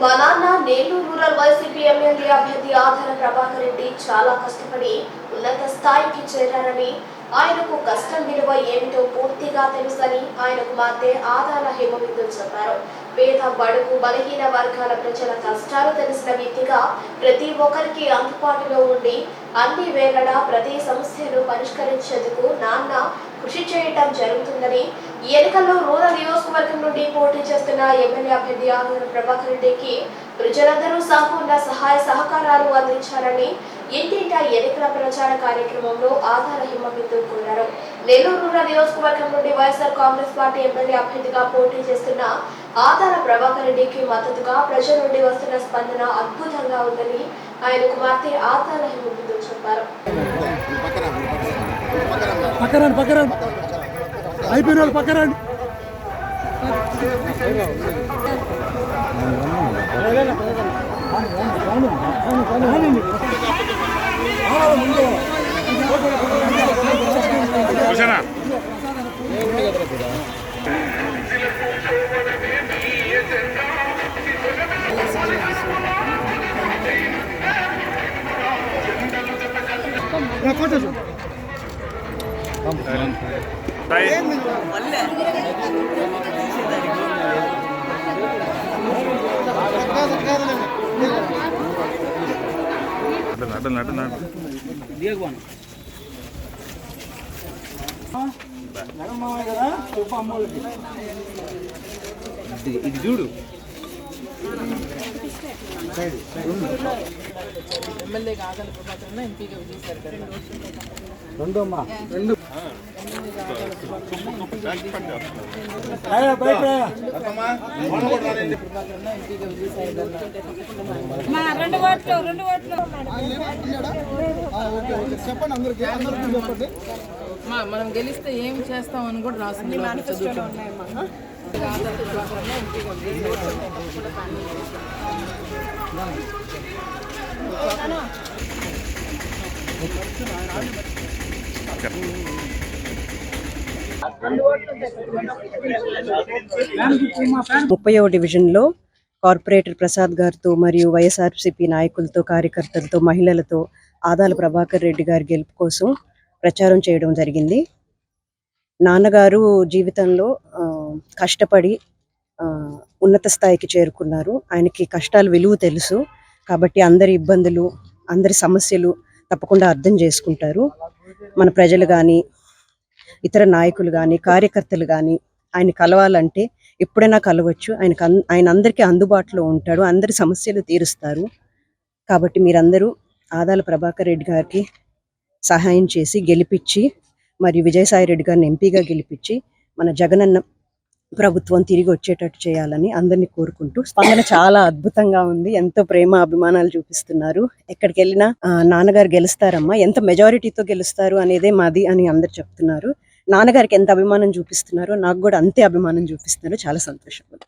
మా నాన్న నేను రూరల్ వైసీపీ ఎమ్మెల్యే అభ్యర్థి ఆధార ప్రభాకర్ రెడ్డి చాలా కష్టపడి ఉన్నత స్థాయికి చేరారని ఆయనకు కష్టం విలువ ఏమిటో పూర్తిగా తెలుసని ఆయన కుమార్తె ఆధార హేమబిందు చెప్పారు. పేద బడుగు బలహీన వర్గాల ప్రజల కష్టాలు తెలిసిన వ్యక్తిగా ప్రతి ఒక్కరికి అందుబాటులో ఉండి అన్ని వేళలా ప్రతి సమస్యను పరిష్కరించేందుకు నాన్న కృషి చేయటం జరుగుతుందని ఈ ఎన్నికల్లో రూరల్ నియోజకవర్గం నుండి పోటీ చేస్తున్న ఎమ్మెల్యే అభ్యర్థి ఆనంద ప్రభాకర్ రెడ్డికి ప్రజలందరూ సంపూర్ణ సహాయ సహకారాలు అందించాలని ఇంటింటా ఎన్నికల ప్రచార కార్యక్రమంలో ఆధార హిమబిందు కోరారు. నెల్లూరు రూరల్ నియోజకవర్గం నుండి వైఎస్ఆర్ కాంగ్రెస్ పార్టీ ఎమ్మెల్యే అభ్యర్థిగా పోటీ చేస్తున్న ఆధార ప్రభాకర్ రెడ్డికి మద్దతుగా ప్రజల నుండి వస్తున్న స్పందన అద్భుతంగా ఉందని ఆయన కుమార్తె ఆధార హిమబిందు చెప్పారు. పక్కరండి పక్కరండి అయిపోయిన వాళ్ళు పక్కరండి భూషణ నటు నటు నటు ఇది చూడు. ఎంపీగా రెండు అమ్మా రెండు చెప్పండి అందరికి అందరికీ చెప్పండి మనం గెలిస్తే ఏం చేస్తాం అని కూడా రాసింది లోపల చదువుకోండి. ముప్పైవ డివిజన్లో కార్పొరేటర్ ప్రసాద్ గారితో మరియు వైఎస్ఆర్సీపీ నాయకులతో కార్యకర్తలతో మహిళలతో ఆదాల ప్రభాకర్ రెడ్డి గారి గెలుపు కోసం ప్రచారం చేయడం జరిగింది. నాన్నగారు జీవితంలో కష్టపడి ఉన్నత స్థాయికి చేరుకున్నారు. ఆయనకి కష్టాలు విలువ తెలుసు. కాబట్టి అందరి ఇబ్బందులు అందరి సమస్యలు తప్పకుండా అర్థం చేసుకుంటారు. మన ప్రజలు కానీ ఇతర నాయకులు కానీ కార్యకర్తలు కానీ ఆయన కలవాలంటే ఎప్పుడైనా కలవచ్చు. ఆయనకు అన్- ఆయన అందరికీ అందుబాటులో ఉంటాడు. అందరి సమస్యలు తీరుస్తారు. కాబట్టి మీరందరూ ఆదాల ప్రభాకర్ రెడ్డి గారికి సహాయం చేసి గెలిపించి మరియు విజయసాయి రెడ్డి గారిని ఎంపీగా గెలిపించి మన జగనన్న ప్రభుత్వం తిరిగి వచ్చేటట్టు చేయాలని అందరినీ కోరుకుంటూ స్పందన చాలా అద్భుతంగా ఉంది. ఎంతో ప్రేమ అభిమానాలు చూపిస్తున్నారు. ఎక్కడికి వెళ్ళినా "ఆ, నాన్నగారు గెలుస్తారమ్మా. ఎంత మెజారిటీతో గెలుస్తారు అనేదే మాది అని అందరు చెప్తున్నారు. నాన్నగారికి ఎంత అభిమానం చూపిస్తున్నారో నాకు కూడా అంతే అభిమానం చూపిస్తున్నారు. చాలా సంతోషం